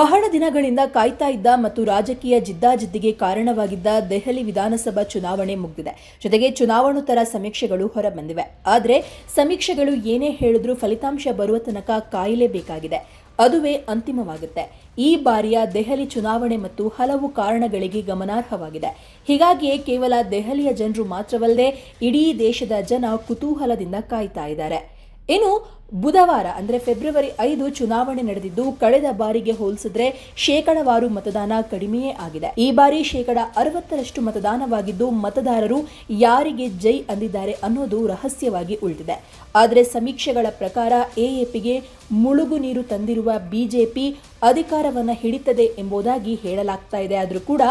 ಬಹಳ ದಿನಗಳಿಂದ ಕಾಯ್ತಾ ಇದ್ದ ಮತ್ತು ರಾಜಕೀಯ ಜಿದ್ದಾಜಿದ್ದಿಗೆ ಕಾರಣವಾಗಿದ್ದ ದೆಹಲಿ ವಿಧಾನಸಭಾ ಚುನಾವಣೆ ಮುಗಿದಿದೆ. ಜೊತೆಗೆ ಚುನಾವಣೋತ್ತರ ಸಮೀಕ್ಷೆಗಳು ಹೊರಬಂದಿವೆ. ಆದರೆ ಸಮೀಕ್ಷೆಗಳು ಏನೇ ಹೇಳಿದ್ರೂ ಫಲಿತಾಂಶ ಬರುವ ತನಕ ಕಾಯಲೇಬೇಕಾಗಿದೆ. ಅದುವೇ ಅಂತಿಮವಾಗುತ್ತೆ. ಈ ಬಾರಿಯ ದೆಹಲಿ ಚುನಾವಣೆ ಮತ್ತು ಹಲವು ಕಾರಣಗಳಿಗೆ ಗಮನಾರ್ಹವಾಗಿದೆ. ಹೀಗಾಗಿಯೇ ಕೇವಲ ದೆಹಲಿಯ ಜನರು ಮಾತ್ರವಲ್ಲದೆ ಇಡೀ ದೇಶದ ಜನ ಕುತೂಹಲದಿಂದ ಕಾಯ್ತಾ ಇದ್ದಾರೆ. ಇನ್ನು ಬುಧವಾರ, ಅಂದರೆ ಫೆಬ್ರವರಿ ಐದು ಚುನಾವಣೆ ನಡೆದಿದ್ದು, ಕಳೆದ ಬಾರಿಗೆ ಹೋಲಿಸಿದ್ರೆ ಶೇಕಡವಾರು ಮತದಾನ ಕಡಿಮೆಯೇ ಆಗಿದೆ. ಈ ಬಾರಿ ಶೇಕಡ ಅರವತ್ತರಷ್ಟು ಮತದಾನವಾಗಿದ್ದು, ಮತದಾರರು ಯಾರಿಗೆ ಜೈ ಅಂದಿದ್ದಾರೆ ಅನ್ನೋದು ರಹಸ್ಯವಾಗಿ ಉಳಿದಿದೆ. ಆದರೆ ಸಮೀಕ್ಷೆಗಳ ಪ್ರಕಾರ ಎಎಪಿಗೆ ಮುಳುಗು ನೀರು ತಂದಿರುವ ಬಿಜೆಪಿ ಅಧಿಕಾರವನ್ನು ಹಿಡಿತದೆ ಎಂಬುದಾಗಿ ಹೇಳಲಾಗ್ತಾ ಇದೆ. ಆದರೂ ಕೂಡ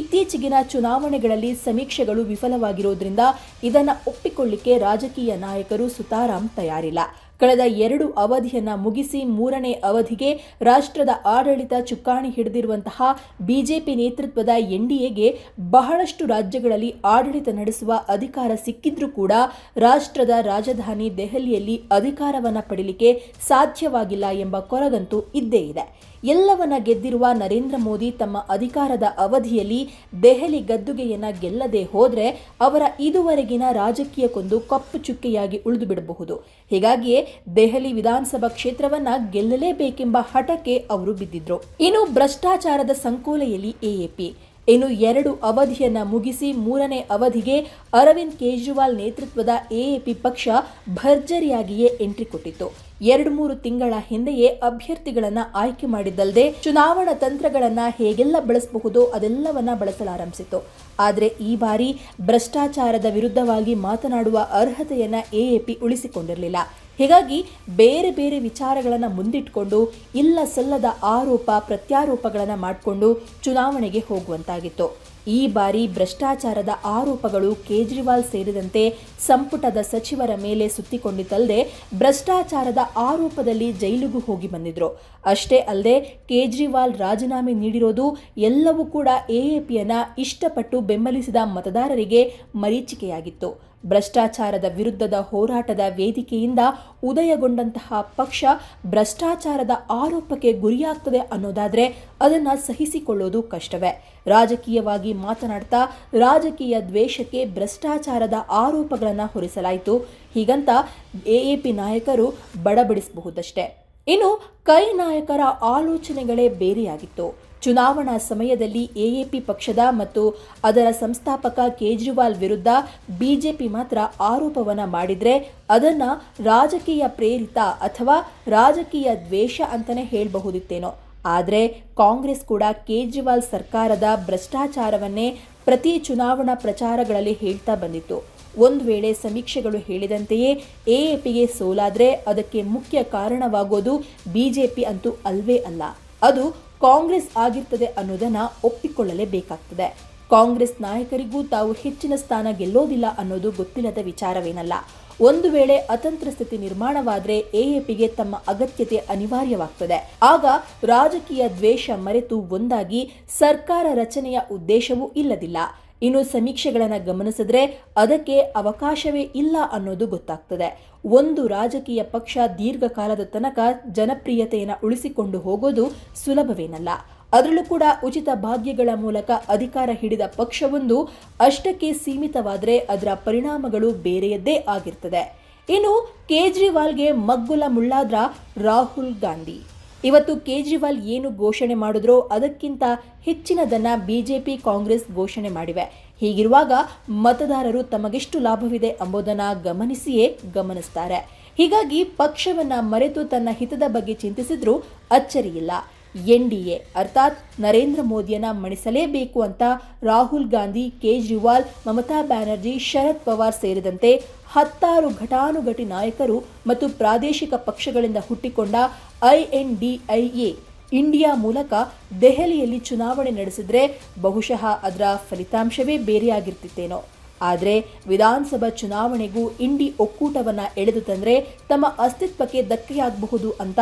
ಇತ್ತೀಚೆಗಿನ ಚುನಾವಣೆಗಳಲ್ಲಿ ಸಮೀಕ್ಷೆಗಳು ವಿಫಲವಾಗಿರೋದ್ರಿಂದ ಇದನ್ನು ಒಪ್ಪಿಕೊಳ್ಳಿಕ್ಕೆ ರಾಜಕೀಯ ನಾಯಕರು ಸುತಾರಾಂ ತಯಾರಿಲ್ಲ. ಕಳೆದ ಎರಡು ಅವಧಿಯನ್ನು ಮುಗಿಸಿ ಮೂರನೇ ಅವಧಿಗೆ ರಾಷ್ಟ್ರದ ಆಡಳಿತ ಚುಕ್ಕಾಣಿ ಹಿಡಿದಿರುವಂತಹ ಬಿಜೆಪಿ ನೇತೃತ್ವದ ಎನ್ಡಿಎಗೆ ಬಹಳಷ್ಟು ರಾಜ್ಯಗಳಲ್ಲಿ ಆಡಳಿತ ನಡೆಸುವ ಅಧಿಕಾರ ಸಿಕ್ಕಿದ್ರೂ ಕೂಡ ರಾಷ್ಟ್ರದ ರಾಜಧಾನಿ ದೆಹಲಿಯಲ್ಲಿ ಅಧಿಕಾರವನ್ನು ಪಡೀಲಿಕ್ಕೆ ಸಾಧ್ಯವಾಗಿಲ್ಲ ಎಂಬ ಕೊರಗಂತೂ ಇದ್ದೇ ಇದೆ. ಎಲ್ಲವನ್ನ ಗೆದ್ದಿರುವ ನರೇಂದ್ರ ಮೋದಿ ತಮ್ಮ ಅಧಿಕಾರದ ಅವಧಿಯಲ್ಲಿ ದೆಹಲಿ ಗದ್ದುಗೆಯನ್ನ ಗೆಲ್ಲದೆ ಹೋದ್ರೆ ಅವರ ಇದುವರೆಗಿನ ರಾಜಕೀಯಕ್ಕೊಂದು ಕಪ್ಪು ಚುಕ್ಕೆಯಾಗಿ ಉಳಿದು ಬಿಡಬಹುದು. ಹೀಗಾಗಿಯೇ ದೆಹಲಿ ವಿಧಾನಸಭಾ ಕ್ಷೇತ್ರವನ್ನ ಗೆಲ್ಲಲೇಬೇಕೆಂಬ ಹಠಕ್ಕೆ ಅವರು ಬಿದ್ದಿದ್ರು. ಇನ್ನು ಭ್ರಷ್ಟಾಚಾರದ ಸಂಕೋಲೆಯಲ್ಲಿ ಎಎಪಿ. ಇನ್ನು ಎರಡು ಅವಧಿಯನ್ನ ಮುಗಿಸಿ ಮೂರನೇ ಅವಧಿಗೆ ಅರವಿಂದ್ ಕೇಜ್ರಿವಾಲ್ ನೇತೃತ್ವದ ಎಎಪಿ ಪಕ್ಷ ಭರ್ಜರಿಯಾಗಿಯೇ ಎಂಟ್ರಿ ಕೊಟ್ಟಿತ್ತು. ಎರಡು ಮೂರು ತಿಂಗಳ ಹಿಂದೆಯೇ ಅಭ್ಯರ್ಥಿಗಳನ್ನ ಆಯ್ಕೆ ಮಾಡಿದ್ದಲ್ಲದೆ ಚುನಾವಣಾ ತಂತ್ರಗಳನ್ನ ಹೇಗೆಲ್ಲ ಬಳಸಬಹುದು ಅದೆಲ್ಲವನ್ನ ಬಳಸಲಾರಂಭಿಸಿತು ಆದರೆ ಈ ಬಾರಿ ಭ್ರಷ್ಟಾಚಾರದ ವಿರುದ್ಧವಾಗಿ ಮಾತನಾಡುವ ಅರ್ಹತೆಯನ್ನ ಎಎಪಿ ಉಳಿಸಿಕೊಂಡಿರಲಿಲ್ಲ. ಹೀಗಾಗಿ ಬೇರೆ ಬೇರೆ ವಿಚಾರಗಳನ್ನು ಮುಂದಿಟ್ಕೊಂಡು ಇಲ್ಲ ಸಲ್ಲದ ಆರೋಪ, ಪ್ರತ್ಯಾರೋಪಗಳನ್ನು ಮಾಡಿಕೊಂಡು ಚುನಾವಣೆಗೆ ಹೋಗುವಂತಾಗಿತ್ತು. ಈ ಬಾರಿ ಭ್ರಷ್ಟಾಚಾರದ ಆರೋಪಗಳು ಕೇಜ್ರಿವಾಲ್ ಸೇರಿದಂತೆ ಸಂಪುಟದ ಸಚಿವರ ಮೇಲೆ ಸುತ್ತಿಕೊಂಡಿದ್ದಲ್ಲದೆ ಭ್ರಷ್ಟಾಚಾರದ ಆರೋಪದಲ್ಲಿ ಜೈಲಿಗೂ ಹೋಗಿ ಬಂದಿದ್ರು. ಅಷ್ಟೇ ಅಲ್ಲದೆ ಕೇಜ್ರಿವಾಲ್ ರಾಜೀನಾಮೆ ನೀಡಿರೋದು ಎಲ್ಲವೂ ಕೂಡ ಎಎಪಿಯನ್ನು ಇಷ್ಟಪಟ್ಟು ಬೆಂಬಲಿಸಿದ ಮತದಾರರಿಗೆ ಮರೀಚಿಕೆಯಾಗಿತ್ತು. ಭ್ರಷ್ಟಾಚಾರದ ವಿರುದ್ಧದ ಹೋರಾಟದ ವೇದಿಕೆಯಿಂದ ಉದಯಗೊಂಡಂತಹ ಪಕ್ಷ ಭ್ರಷ್ಟಾಚಾರದ ಆರೋಪಕ್ಕೆ ಗುರಿಯಾಗ್ತದೆ ಅನ್ನೋದಾದ್ರೆ ಅದನ್ನು ಸಹಿಸಿಕೊಳ್ಳೋದು ಕಷ್ಟವೇ. ರಾಜಕೀಯವಾಗಿ ಮಾತನಾಡ್ತಾ ರಾಜಕೀಯ ದ್ವೇಷಕ್ಕೆ ಭ್ರಷ್ಟಾಚಾರದ ಆರೋಪಗಳನ್ನು ಹೊರಿಸಲಾಯಿತು. ಹೀಗಂತ ಎಎಪಿ ನಾಯಕರು ಬಡಬಡಿಸಬಹುದಷ್ಟೇ. ಇನ್ನು ಕೈ ನಾಯಕರ ಆಲೋಚನೆಗಳೇ ಬೇರೆಯಾಗಿತ್ತು. ಚುನಾವಣಾ ಸಮಯದಲ್ಲಿ ಎಎಪಿ ಪಕ್ಷದ ಮತ್ತು ಅದರ ಸಂಸ್ಥಾಪಕ ಕೇಜ್ರಿವಾಲ್ ವಿರುದ್ಧ ಬಿಜೆಪಿ ಮಾತ್ರ ಆರೋಪವನ್ನು ಮಾಡಿದರೆ ಅದನ್ನ ರಾಜಕೀಯ ಪ್ರೇರಿತ ಅಥವಾ ರಾಜಕೀಯ ದ್ವೇಷ ಅಂತಲೇ ಹೇಳಬಹುದಿತ್ತೇನೋ. ಆದರೆ ಕಾಂಗ್ರೆಸ್ ಕೂಡ ಕೇಜ್ರಿವಾಲ್ ಸರ್ಕಾರದ ಭ್ರಷ್ಟಾಚಾರವನ್ನೇ ಪ್ರತಿ ಚುನಾವಣಾ ಪ್ರಚಾರಗಳಲ್ಲಿ ಹೇಳ್ತಾ ಬಂದಿತ್ತು. ಒಂದು ವೇಳೆ ಸಮೀಕ್ಷೆಗಳು ಹೇಳಿದಂತೆಯೇ ಎಎಪಿಗೆ ಸೋಲಾದರೆ ಅದಕ್ಕೆ ಮುಖ್ಯ ಕಾರಣವಾಗೋದು ಬಿಜೆಪಿ ಅಂತೂ ಅಲ್ವೇ ಅಲ್ಲ. ಅದು ಕಾಂಗ್ರೆಸ್ ಆಗಿರ್ತದೆ ಅನ್ನೋದನ್ನ ಒಪ್ಪಿಕೊಳ್ಳಲೇಬೇಕಾಗ್ತದೆ. ಕಾಂಗ್ರೆಸ್ ನಾಯಕರಿಗೂ ತಾವು ಹೆಚ್ಚಿನ ಸ್ಥಾನ ಗೆಲ್ಲೋದಿಲ್ಲ ಅನ್ನೋದು ಗೊತ್ತಿಲ್ಲದ ವಿಚಾರವೇನಲ್ಲ. ಒಂದು ವೇಳೆ ಅತಂತ್ರ ಸ್ಥಿತಿ ನಿರ್ಮಾಣವಾದರೆ ಎಎಪಿಗೆ ತಮ್ಮ ಅಗತ್ಯತೆ ಅನಿವಾರ್ಯವಾಗ್ತದೆ. ಆಗ ರಾಜಕೀಯ ದ್ವೇಷ ಮರೆತು ಒಂದಾಗಿ ಸರ್ಕಾರ ರಚನೆಯ ಉದ್ದೇಶವೂ ಇಲ್ಲದಿಲ್ಲ. ಇನ್ನು ಸಮೀಕ್ಷೆಗಳನ್ನು ಗಮನಿಸಿದ್ರೆ ಅದಕ್ಕೆ ಅವಕಾಶವೇ ಇಲ್ಲ ಅನ್ನೋದು ಗೊತ್ತಾಗ್ತದೆ. ಒಂದು ರಾಜಕೀಯ ಪಕ್ಷ ದೀರ್ಘಕಾಲದ ತನಕ ಜನಪ್ರಿಯತೆಯನ್ನು ಉಳಿಸಿಕೊಂಡು ಹೋಗೋದು ಸುಲಭವೇನಲ್ಲ. ಅದರಲ್ಲೂ ಕೂಡ ಉಚಿತ ಭಾಗ್ಯಗಳ ಮೂಲಕ ಅಧಿಕಾರ ಹಿಡಿದ ಪಕ್ಷವೊಂದು ಅಷ್ಟಕ್ಕೆ ಸೀಮಿತವಾದರೆ ಅದರ ಪರಿಣಾಮಗಳು ಬೇರೆಯದ್ದೇ ಆಗಿರ್ತದೆ. ಇನ್ನು ಕೇಜ್ರಿವಾಲ್ಗೆ ಮಗ್ಗುಲ ಮುಳ್ಳಾದ್ರ ರಾಹುಲ್ ಗಾಂಧಿ. ಇವತ್ತು ಕೇಜ್ರಿವಾಲ್ ಏನು ಘೋಷಣೆ ಮಾಡಿದ್ರೋ ಅದಕ್ಕಿಂತ ಹೆಚ್ಚಿನದನ್ನ ಬಿಜೆಪಿ ಕಾಂಗ್ರೆಸ್ ಘೋಷಣೆ ಮಾಡಿವೆ. ಹೀಗಿರುವಾಗ ಮತದಾರರು ತಮಗೆಷ್ಟು ಲಾಭವಿದೆ ಎಂಬುದನ್ನು ಗಮನಿಸಿಯೇ ಗಮನಿಸ್ತಾರೆ. ಹೀಗಾಗಿ ಪಕ್ಷವನ್ನ ಮರೆತು ತನ್ನ ಹಿತದ ಬಗ್ಗೆ ಚಿಂತಿಸಿದ್ರೂ ಅಚ್ಚರಿಯಿಲ್ಲ. ಎನ್ ಡಿ ಎ ಅರ್ಥಾತ್ ನರೇಂದ್ರ ಮೋದಿಯನ್ನ ಮಣಿಸಲೇಬೇಕು ಅಂತ ರಾಹುಲ್ ಗಾಂಧಿ, ಕೇಜ್ರಿವಾಲ್, ಮಮತಾ ಬ್ಯಾನರ್ಜಿ, ಶರದ್ ಪವಾರ್ ಸೇರಿದಂತೆ ಹತ್ತಾರು ಘಟಾನುಘಟಿ ನಾಯಕರು ಮತ್ತು ಪ್ರಾದೇಶಿಕ ಪಕ್ಷಗಳಿಂದ ಹುಟ್ಟಿಕೊಂಡ ಐಎನ್ಡಿಐಎ ಇಂಡಿಯಾ ಮೂಲಕ ದೆಹಲಿಯಲ್ಲಿ ಚುನಾವಣೆ ನಡೆಸಿದ್ರೆ ಬಹುಶಃ ಅದರ ಫಲಿತಾಂಶವೇ ಬೇರೆಯಾಗಿರ್ತಿತ್ತೇನೋ. ಆದರೆ ವಿಧಾನಸಭಾ ಚುನಾವಣೆಗೂ ಇಂಡಿ ಒಕ್ಕೂಟವನ್ನು ಎಳೆದು ತಂದರೆ ತಮ್ಮ ಅಸ್ತಿತ್ವಕ್ಕೆ ಧಕ್ಕೆಯಾಗಬಹುದು ಅಂತ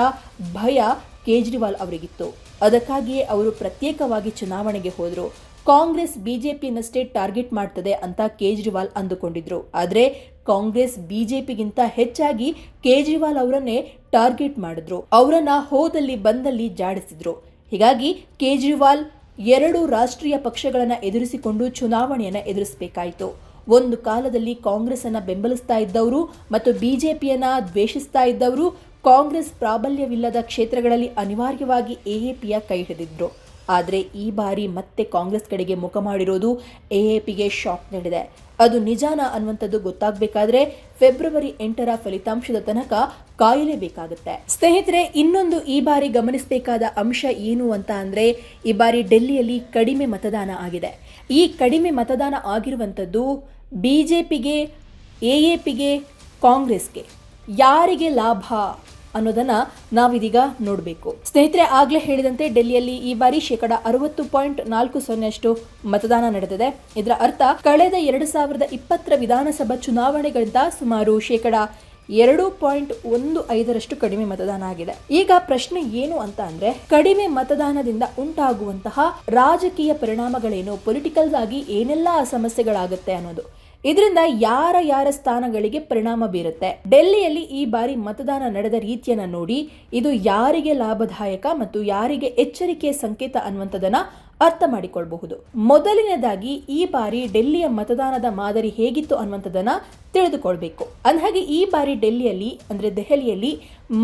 ಭಯ ಕೇಜ್ರಿವಾಲ್ ಅವರಿಗಿತ್ತು. ಅದಕ್ಕಾಗಿಯೇ ಅವರು ಪ್ರತ್ಯೇಕವಾಗಿ ಚುನಾವಣೆಗೆ ಹೋದರು. ಕಾಂಗ್ರೆಸ್ ಬಿಜೆಪಿಯನ್ನಷ್ಟೇ ಟಾರ್ಗೆಟ್ ಮಾಡ್ತದೆ ಅಂತ ಕೇಜ್ರಿವಾಲ್ ಅಂದುಕೊಂಡಿದ್ರು. ಆದರೆ ಕಾಂಗ್ರೆಸ್ ಬಿಜೆಪಿಗಿಂತ ಹೆಚ್ಚಾಗಿ ಕೇಜ್ರಿವಾಲ್ ಅವರನ್ನೇ ಟಾರ್ಗೆಟ್ ಮಾಡಿದ್ರು. ಅವರನ್ನ ಹೋದಲ್ಲಿ ಬಂದಲ್ಲಿ ಜಾಡಿಸಿದ್ರು. ಹೀಗಾಗಿ ಕೇಜ್ರಿವಾಲ್ ಎರಡು ರಾಷ್ಟ್ರೀಯ ಪಕ್ಷಗಳನ್ನು ಎದುರಿಸಿಕೊಂಡು ಚುನಾವಣೆಯನ್ನು ಎದುರಿಸಬೇಕಾಯಿತು. ಒಂದು ಕಾಲದಲ್ಲಿ ಕಾಂಗ್ರೆಸ್ ಅನ್ನ ಬೆಂಬಲಿಸ್ತಾ ಇದ್ದವರು ಮತ್ತು ಬಿಜೆಪಿಯನ್ನ ದ್ವೇಷಿಸ್ತಾ ಇದ್ದವರು ಕಾಂಗ್ರೆಸ್ ಪ್ರಾಬಲ್ಯವಿಲ್ಲದ ಕ್ಷೇತ್ರಗಳಲ್ಲಿ ಅನಿವಾರ್ಯವಾಗಿ ಎಎಪಿಯ ಕೈ ಹಿಡಿದಿದ್ರು ಆದರೆ ಈ ಬಾರಿ ಮತ್ತೆ ಕಾಂಗ್ರೆಸ್ ಕಡೆಗೆ ಮುಖ ಮಾಡಿರೋದು ಎಎಪಿಗೆ ಶಾಕ್ ನೀಡಿದೆ. ಅದು ನಿಜಾನ ಅನ್ನುವಂಥದ್ದು ಗೊತ್ತಾಗಬೇಕಾದ್ರೆ ಫೆಬ್ರವರಿ ಎಂಟರ ಫಲಿತಾಂಶದ ತನಕ ಕಾಯಲೇಬೇಕಾಗುತ್ತೆ. ಸ್ನೇಹಿತರೆ, ಇನ್ನೊಂದು ಈ ಬಾರಿ ಗಮನಿಸಬೇಕಾದ ಅಂಶ ಏನು ಅಂತ ಅಂದರೆ ಈ ಬಾರಿ ಡೆಲ್ಲಿಯಲ್ಲಿ ಕಡಿಮೆ ಮತದಾನ ಆಗಿದೆ. ಈ ಕಡಿಮೆ ಮತದಾನ ಆಗಿರುವಂಥದ್ದು ಬಿಜೆಪಿಗೆ ಎಎಪಿಗೆ ಕಾಂಗ್ರೆಸ್ಗೆ. ಯಾರಿಗೆ ಲಾಭ? ಅನ್ನೋದನ್ನ ನಾವಿದೀಗ ನೋಡಬೇಕು. ಸ್ನೇಹಿತರೆ, ಆಗ್ಲೇ ಹೇಳಿದಂತೆ ಡೆಲ್ಲಿಯಲ್ಲಿ ಈ ಬಾರಿ ಶೇಕಡ ಅರವತ್ತು ಪಾಯಿಂಟ್ ನಾಲ್ಕು ಸೊನ್ನೆಯಷ್ಟು ಮತದಾನ ನಡೆದಿದೆ. ಇದರ ಅರ್ಥ, ಕಳೆದ ಎರಡು ಸಾವಿರದ ಇಪ್ಪತ್ತರ ವಿಧಾನಸಭಾ ಚುನಾವಣೆಗಳಿಂದ ಸುಮಾರು ಶೇಕಡ ಎರಡು ಪಾಯಿಂಟ್ ಒಂದು ಐದರಷ್ಟು ಕಡಿಮೆ ಮತದಾನ ಆಗಿದೆ. ಈಗ ಪ್ರಶ್ನೆ ಏನು ಅಂತ ಅಂದ್ರೆ, ಕಡಿಮೆ ಮತದಾನದಿಂದ ಉಂಟಾಗುವಂತಹ ರಾಜಕೀಯ ಪರಿಣಾಮಗಳೇನು? ಪೊಲಿಟಿಕಲ್ ಆಗಿ ಏನೆಲ್ಲ ಸಮಸ್ಯೆಗಳಾಗುತ್ತೆ ಅನ್ನೋದು. ಇದರಿಂದ ಯಾರ ಯಾರ ಸ್ಥಾನಗಳಿಗೆ ಪರಿಣಾಮ ಬೀರುತ್ತೆ? ಡೆಲ್ಲಿಯಲ್ಲಿ ಈ ಬಾರಿ ಮತದಾನ ನಡೆದ ರೀತಿಯನ್ನ ನೋಡಿ ಇದು ಯಾರಿಗೆ ಲಾಭದಾಯಕ ಮತ್ತು ಯಾರಿಗೆ ಎಚ್ಚರಿಕೆಯ ಸಂಕೇತ ಅನ್ನುವಂಥದ್ದನ್ನ ಅರ್ಥ ಮಾಡಿಕೊಳ್ಬಹುದು. ಮೊದಲನೇದಾಗಿ ಈ ಬಾರಿ ಡೆಲ್ಲಿಯ ಮತದಾನದ ಮಾದರಿ ಹೇಗಿತ್ತು ಅನ್ನುವಂಥದ್ದನ್ನ ತಿಳಿದುಕೊಳ್ಬೇಕು. ಅಂದಹಾಗೆ ಈ ಬಾರಿ ಡೆಲ್ಲಿಯಲ್ಲಿ, ಅಂದರೆ ದೆಹಲಿಯಲ್ಲಿ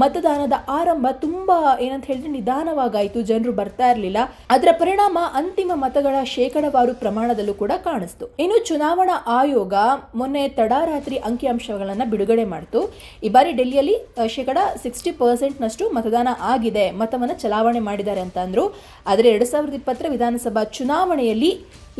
ಮತದಾನದ ಆರಂಭ ತುಂಬ ಏನಂತ ಹೇಳಿದ್ರೆ ನಿಧಾನವಾಗಾಯಿತು. ಜನರು ಬರ್ತಾ ಇರಲಿಲ್ಲ. ಅದರ ಪರಿಣಾಮ ಅಂತಿಮ ಮತಗಳ ಶೇಕಡವಾರು ಪ್ರಮಾಣದಲ್ಲೂ ಕೂಡ ಕಾಣಿಸ್ತು. ಇನ್ನು ಚುನಾವಣಾ ಆಯೋಗ ಮೊನ್ನೆ ತಡರಾತ್ರಿ ಅಂಕಿಅಂಶಗಳನ್ನು ಬಿಡುಗಡೆ ಮಾಡಿತು. ಈ ಬಾರಿ ಡೆಲ್ಲಿಯಲ್ಲಿ ಶೇಕಡ ಸಿಕ್ಸ್ಟಿ ಪರ್ಸೆಂಟ್ನಷ್ಟು ಮತದಾನ ಆಗಿದೆ. ಮತವನ್ನು ಚಲಾವಣೆ ಮಾಡಿದ್ದಾರೆ ಅಂತ ಅಂದರು. ಆದರೆ ಎರಡು ಸಾವಿರದ ಇಪ್ಪತ್ತರ ವಿಧಾನಸಭಾ ಚುನಾವಣೆಯಲ್ಲಿ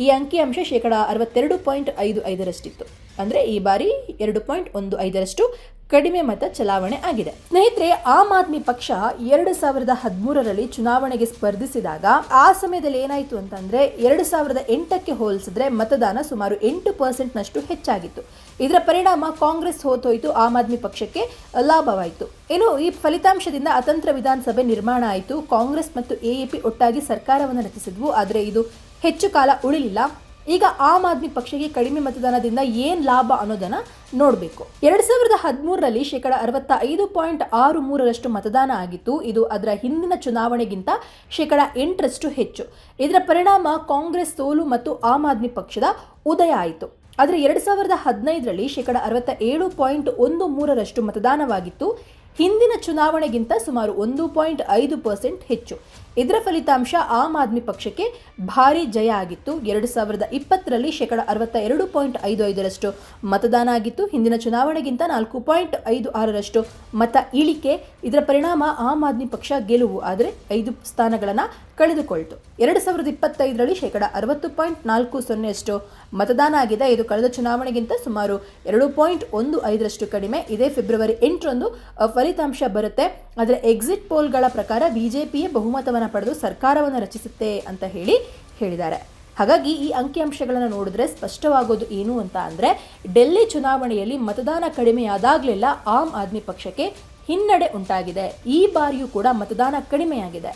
ಈ ಅಂಕಿಅಂಶ ಶೇಕಡ ಅರವತ್ತೆರಡು ಪಾಯಿಂಟ್ ಐದು ಐದರಷ್ಟಿತ್ತು. ಅಂದ್ರೆ ಈ ಬಾರಿ ಎರಡು ಪಾಯಿಂಟ್ ಒಂದು ಐದರಷ್ಟು ಕಡಿಮೆ ಮತ ಚಲಾವಣೆ ಆಗಿದೆ. ಸ್ನೇಹಿತರೆ, ಆಮ್ ಆದ್ಮಿ ಪಕ್ಷ ಎರಡು ಸಾವಿರದ ಹದಿಮೂರರಲ್ಲಿ ಚುನಾವಣೆಗೆ ಸ್ಪರ್ಧಿಸಿದಾಗ ಆ ಸಮಯದಲ್ಲಿ ಏನಾಯಿತು ಅಂತಂದ್ರೆ ಎರಡು ಸಾವಿರದ ಎಂಟಕ್ಕೆ ಹೋಲಿಸಿದ್ರೆ ಮತದಾನ ಸುಮಾರು ಎಂಟು ಪರ್ಸೆಂಟ್ನಷ್ಟು ಹೆಚ್ಚಾಗಿತ್ತು. ಇದರ ಪರಿಣಾಮ ಕಾಂಗ್ರೆಸ್ ಹೋತೋಯ್ತು, ಆಮ್ ಆದ್ಮಿ ಪಕ್ಷಕ್ಕೆ ಲಾಭವಾಯಿತು. ಇನ್ನು ಈ ಫಲಿತಾಂಶದಿಂದ ಅತಂತ್ರ ವಿಧಾನಸಭೆ ನಿರ್ಮಾಣ ಆಯಿತು. ಕಾಂಗ್ರೆಸ್ ಮತ್ತು ಎಎಪಿ ಒಟ್ಟಾಗಿ ಸರ್ಕಾರವನ್ನು ರಚಿಸಿದ್ವು, ಆದರೆ ಇದು ಹೆಚ್ಚು ಕಾಲ ಉಳಿಲಿಲ್ಲ. ಈಗ ಆಮ್ ಆದ್ಮಿ ಪಕ್ಷಕ್ಕೆ ಕಡಿಮೆ ಮತದಾನದಿಂದ ಏನ್ ಲಾಭ ಅನ್ನೋದನ್ನ ನೋಡಬೇಕು. ಎರಡ್ ಸಾವಿರದ ಹದಿಮೂರರಲ್ಲಿ ಶೇಕಡ ಅರವತ್ತ ಐದು ಪಾಯಿಂಟ್ ಆರು ಮೂರರಷ್ಟು ಮತದಾನ ಆಗಿತ್ತು. ಇದು ಅದರ ಹಿಂದಿನ ಚುನಾವಣೆಗಿಂತ ಶೇಕಡ ಎಂಟರಷ್ಟು ಹೆಚ್ಚು. ಇದರ ಪರಿಣಾಮ ಕಾಂಗ್ರೆಸ್ ಸೋಲು ಮತ್ತು ಆಮ್ ಆದ್ಮಿ ಪಕ್ಷದ ಉದಯ ಆಯಿತು. ಆದರೆ ಎರಡು ಸಾವಿರದ ಹದಿನೈದರಲ್ಲಿ ಶೇಕಡ ಅರವತ್ತ ಏಳು ಪಾಯಿಂಟ್ ಒಂದು ಮೂರರಷ್ಟು ಮತದಾನವಾಗಿತ್ತು. ಹಿಂದಿನ ಚುನಾವಣೆಗಿಂತ ಸುಮಾರು ಒಂದು ಪಾಯಿಂಟ್ ಐದು ಪರ್ಸೆಂಟ್ ಹೆಚ್ಚು. ಇದರ ಫಲಿತಾಂಶ ಆಮ್ ಆದ್ಮಿ ಪಕ್ಷಕ್ಕೆ ಭಾರಿ ಜಯ ಆಗಿತ್ತು. ಎರಡು ಸಾವಿರದ ಇಪ್ಪತ್ತರಲ್ಲಿ ಶೇಕಡ ಅರವತ್ತ ಎರಡು ಪಾಯಿಂಟ್ ಐದು ಐದರಷ್ಟು ಮತದಾನ ಆಗಿತ್ತು. ಹಿಂದಿನ ಚುನಾವಣೆಗಿಂತ ನಾಲ್ಕು ಪಾಯಿಂಟ್ ಐದು ಆರರಷ್ಟು ಮತ ಇಳಿಕೆ, ಇದರ ಪರಿಣಾಮ ಆಮ್ ಆದ್ಮಿ ಪಕ್ಷ ಗೆಲುವು. ಆದರೆ ಐದು ಸ್ಥಾನಗಳನ್ನು ಕಳೆದುಕೊಳ್ತು. ಎರಡು ಸಾವಿರದ ಇಪ್ಪತ್ತೈದರಲ್ಲಿ ಶೇಕಡ ಅರವತ್ತು ಪಾಯಿಂಟ್ ನಾಲ್ಕು ಸೊನ್ನೆಯಷ್ಟು ಮತದಾನ ಆಗಿದೆ. ಇದು ಕಳೆದ ಚುನಾವಣೆಗಿಂತ ಸುಮಾರು ಎರಡು ಪಾಯಿಂಟ್ ಒಂದು ಐದರಷ್ಟು ಕಡಿಮೆ. ಇದೇ ಫೆಬ್ರವರಿ ಎಂಟರಂದು ಫಲಿತಾಂಶ ಬರುತ್ತೆ. ಆದರೆ ಎಕ್ಸಿಟ್ ಪೋಲ್ಗಳ ಪ್ರಕಾರ ಬಿಜೆಪಿಯೇ ಬಹುಮತವನ್ನು ಪಡೆದು ಸರ್ಕಾರವನ್ನು ರಚಿಸುತ್ತೆ ಅಂತ ಹೇಳಿ ಹೇಳಿದ್ದಾರೆ. ಹಾಗಾಗಿ ಈ ಅಂಕಿಅಂಶಗಳನ್ನು ನೋಡಿದ್ರೆ ಸ್ಪಷ್ಟವಾಗೋದು ಏನು ಅಂತ ಅಂದರೆ ಡೆಲ್ಲಿ ಚುನಾವಣೆಯಲ್ಲಿ ಮತದಾನ ಕಡಿಮೆಯಾದಾಗಲೆಲ್ಲ ಆಮ್ ಆದ್ಮಿ ಪಕ್ಷಕ್ಕೆ ಹಿನ್ನಡೆ ಉಂಟಾಗಿದೆ. ಈ ಬಾರಿಯೂ ಕೂಡ ಮತದಾನ ಕಡಿಮೆಯಾಗಿದೆ.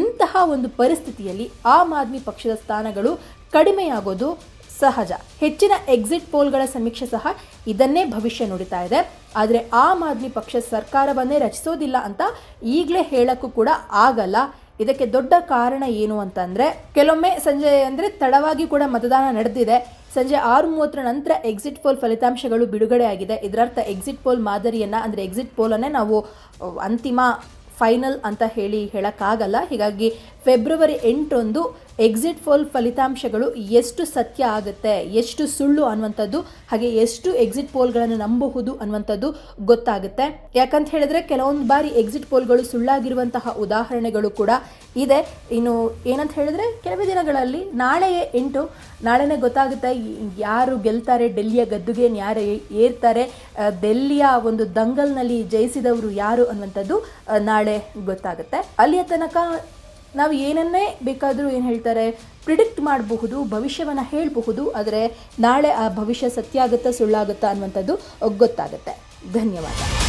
ಇಂತಹ ಒಂದು ಪರಿಸ್ಥಿತಿಯಲ್ಲಿ ಆಮ್ ಆದ್ಮಿ ಪಕ್ಷದ ಸ್ಥಾನಗಳು ಕಡಿಮೆಯಾಗೋದು ಸಹಜ. ಹೆಚ್ಚಿನ ಎಕ್ಸಿಟ್ ಪೋಲ್ಗಳ ಸಮೀಕ್ಷೆ ಸಹ ಇದನ್ನೇ ಭವಿಷ್ಯ ನುಡಿತಾ ಇದೆ. ಆದರೆ ಆಮ್ ಆದ್ಮಿ ಪಕ್ಷ ಸರ್ಕಾರವನ್ನೇ ರಚಿಸೋದಿಲ್ಲ ಅಂತ ಈಗಲೇ ಹೇಳಕ್ಕೂ ಕೂಡ ಆಗಲ್ಲ. ಇದಕ್ಕೆ ದೊಡ್ಡ ಕಾರಣ ಏನು ಅಂತಂದ್ರೆ, ಕೆಲವೊಮ್ಮೆ ಸಂಜೆ ಅಂದರೆ ತಡವಾಗಿ ಕೂಡ ಮತದಾನ ನಡೆದಿದೆ. ಸಂಜೆ ಆರು ಮೂವತ್ತರ ನಂತರ ಎಕ್ಸಿಟ್ ಪೋಲ್ ಫಲಿತಾಂಶಗಳು ಬಿಡುಗಡೆ ಆಗಿದೆ. ಇದರರ್ಥ ಎಕ್ಸಿಟ್ ಪೋಲ್ ಮಾದರಿಯನ್ನ ಅಂದರೆ ಎಕ್ಸಿಟ್ ಪೋಲನ್ನೇ ನಾವು ಅಂತಿಮ ಫೈನಲ್ ಅಂತ ಹೇಳಿ ಹೇಳಕ್ಕಾಗಲ್ಲ. ಹೀಗಾಗಿ ಫೆಬ್ರವರಿ ಎಂಟರಂದು ಎಕ್ಸಿಟ್ ಪೋಲ್ ಫಲಿತಾಂಶಗಳು ಎಷ್ಟು ಸತ್ಯ ಆಗುತ್ತೆ, ಎಷ್ಟು ಸುಳ್ಳು ಅನ್ನುವಂಥದ್ದು, ಹಾಗೆ ಎಷ್ಟು ಎಕ್ಸಿಟ್ ಪೋಲ್ಗಳನ್ನು ನಂಬಬಹುದು ಅನ್ನುವಂಥದ್ದು ಗೊತ್ತಾಗುತ್ತೆ. ಯಾಕಂತ ಹೇಳಿದ್ರೆ ಕೆಲವೊಂದು ಬಾರಿ ಎಕ್ಸಿಟ್ ಪೋಲ್ಗಳು ಸುಳ್ಳಾಗಿರುವಂತಹ ಉದಾಹರಣೆಗಳು ಕೂಡ ಇದೆ. ಇನ್ನು ಏನಂತ ಹೇಳಿದ್ರೆ ಕೆಲವೇ ದಿನಗಳಲ್ಲಿ ನಾಳೆಯೇ ಎಂಟು, ನಾಳೆನೇ ಗೊತ್ತಾಗುತ್ತೆ ಯಾರು ಗೆಲ್ತಾರೆ, ಡೆಲ್ಲಿಯ ಗದ್ದುಗೆ ಯಾರು ಏರ್ತಾರೆ ಡೆಲ್ಲಿಯ ಒಂದು ದಂಗಲ್ನಲ್ಲಿ ಜಯಿಸಿದವರು ಯಾರು ಅನ್ನುವಂಥದ್ದು ನಾಳೆ ಗೊತ್ತಾಗುತ್ತೆ. ಅಲ್ಲಿಯ ತನಕ ನಾವು ಏನನ್ನೇ ಬೇಕಾದರೂ ಏನು ಹೇಳ್ತಾರೆ ಪ್ರಿಡಿಕ್ಟ್ ಮಾಡಬಹುದು, ಭವಿಷ್ಯವನ್ನು ಹೇಳಬಹುದು, ಆದರೆ ನಾಳೆ ಆ ಭವಿಷ್ಯ ಸತ್ಯ ಆಗುತ್ತಾ ಸುಳ್ಳಾಗುತ್ತಾ ಅನ್ನುವಂಥದ್ದು ಗೊತ್ತಾಗುತ್ತೆ. ಧನ್ಯವಾದ.